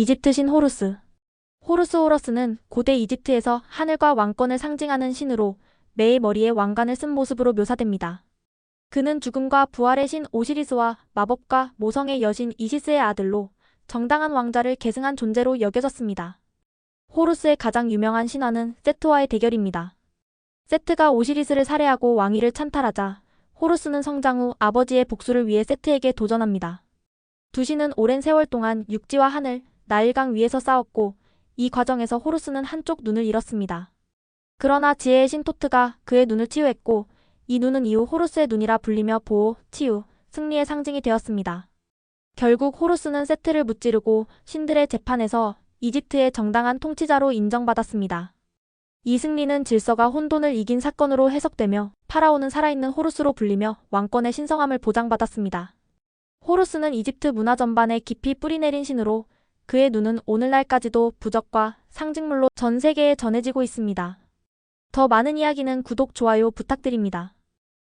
이집트 신 호루스. 호루스 호러스는 고대 이집트에서 하늘과 왕권을 상징하는 신으로 매의 머리에 왕관을 쓴 모습으로 묘사됩니다. 그는 죽음과 부활의 신 오시리스와 마법과 모성의 여신 이시스의 아들로 정당한 왕자를 계승한 존재로 여겨졌습니다. 호루스의 가장 유명한 신화는 세트와의 대결입니다. 세트가 오시리스를 살해하고 왕위를 찬탈하자 호루스는 성장 후 아버지의 복수를 위해 세트에게 도전합니다. 두 신은 오랜 세월 동안 육지와 하늘, 나일강 위에서 싸웠고 이 과정에서 호루스는 한쪽 눈을 잃었습니다. 그러나 지혜의 신 토트가 그의 눈을 치유했고 이 눈은 이후 호루스의 눈이라 불리며 보호, 치유, 승리의 상징이 되었습니다. 결국 호루스는 세트를 무찌르고 신들의 재판에서 이집트의 정당한 통치자로 인정받았습니다. 이 승리는 질서가 혼돈을 이긴 사건으로 해석되며 파라오는 살아있는 호루스로 불리며 왕권의 신성함을 보장받았습니다. 호루스는 이집트 문화 전반에 깊이 뿌리내린 신으로 그의 눈은 오늘날까지도 부적과 상징물로 전 세계에 전해지고 있습니다. 더 많은 이야기는 구독, 좋아요 부탁드립니다.